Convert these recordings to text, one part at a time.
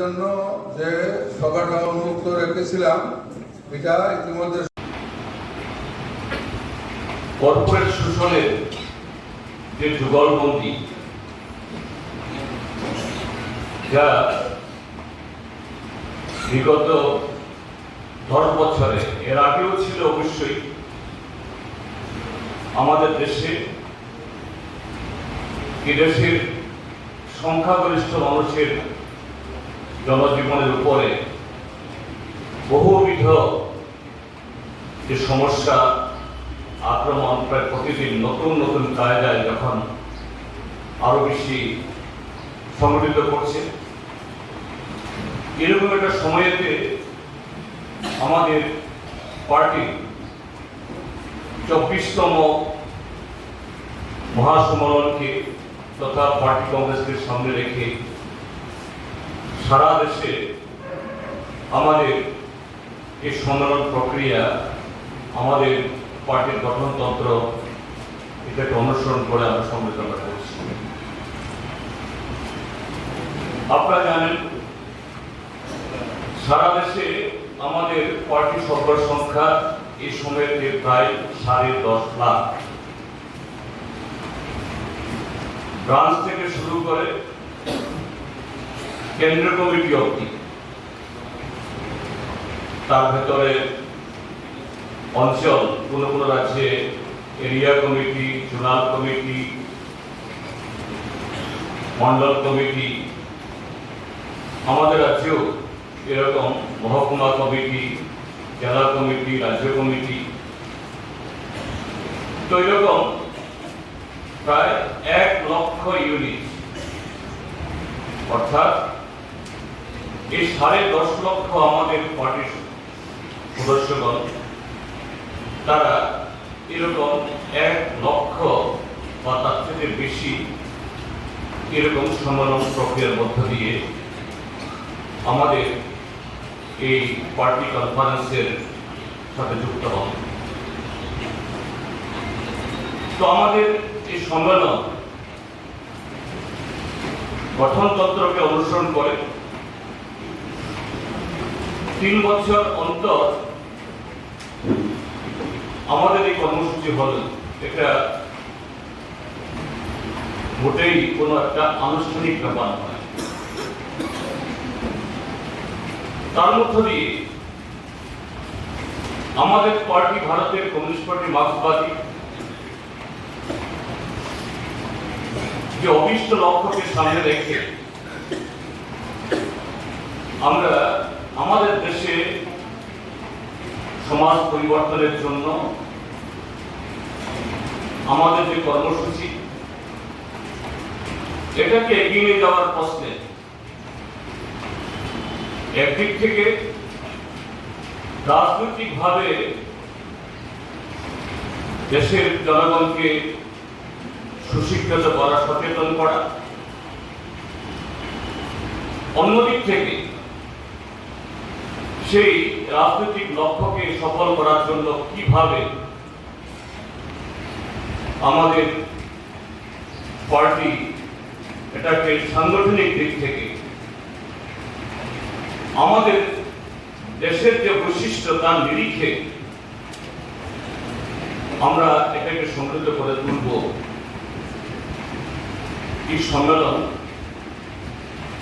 জন্য যে সভাটা উন্মুক্ত রেখেছিলাম, এটা ইতিমধ্যে কর্পোরেট শোষণের যে যুগলবন্দি, যা বিগত দশ বছরে, এর আগেও ছিল অবশ্যই, আমাদের দেশে এ দেশের সংখ্যাগরিষ্ঠ মানুষের জনজীবনের উপরে বহুবিধ যে সমস্যা, আক্রমণ প্রায় প্রতিদিন নতুন নতুন কায়দায় যখন আরও বেশি সংগঠিত করছে, এরকম একটা সময়েতে আমাদের পার্টি চব্বিশতম মহাসম্মেলনকে তথা পার্টি কংগ্রেসকে সামনে রেখে সারা দেশে আমাদের এই সম্মেলন প্রক্রিয়া আমাদের পার্টির গঠনতন্ত্র এটাকে অনুসরণ করে আমরা সংবিধানটা করছি। আপনারা জানেন, সারা দেশে আমাদের পার্টি সভ্যর সংখ্যা এই সময়তে প্রায় সাড়ে দশ লাখ। ব্রাঞ্চ থেকে শুরু করে কেন্দ্রীয় কমিটি অবধি তার ভেতরে অঞ্চল, কোন কোন রাজ্যে এরিয়া কমিটি, জোনাল কমিটি মন্ডল কমিটি। আমাদের রাজ্যেও এরকম মহকুমা কমিটি, জেলা কমিটি, রাজ্য কমিটি। তো এরকম প্রায় এক লক্ষ ইউনিট অর্থাৎ এই সাড়ে দশ লক্ষ আমাদের পার্টির সদস্যগণ, তারা এরকম এক লক্ষ বা তার থেকে বেশি এরকম সম্মেলন প্রক্রিয়ার মধ্য দিয়ে আমাদের এই পার্টি কনফারেন্সের সাথে যুক্ত হন। তো আমাদের এই সম্মেলন গঠনতন্ত্রকে অনুসরণ করে তিন বছর অন্তর আমাদের এই কর্মসূচি হল। এটা মোটেই কোনো একটা আনুষ্ঠানিক ব্যাপার নয়। তার মধ্য দিয়ে আমাদের পার্টি, ভারতের কমিউনিস্ট পার্টি মার্ক্সবাদী যে অভিষ্ট লক্ষ্যকে সামনে রেখে আমরা আমাদের দেশে সমাজ পরিবর্তনের জন্য আমাদের যে কর্মসূচি, এটাকে এগিয়ে নিয়ে যাওয়ার প্রশ্নে একদিক থেকে রাজনৈতিকভাবে দেশের জনগণকে সুশিক্ষিত করা, সচেতন করা। অন্যদিক থেকে সেই রাজনৈতিক লক্ষ্যকে সফল করার জন্য কীভাবে আমাদের পার্টি এটাকে সাংগঠনিক দিক থেকে আমাদের দেশের যে বৈশিষ্ট্য তার নিরিখে আমরা এটাকে সমৃদ্ধ করে তুলব। এই সম্মেলন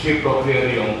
সেই প্রক্রিয়ারই অঙ্গ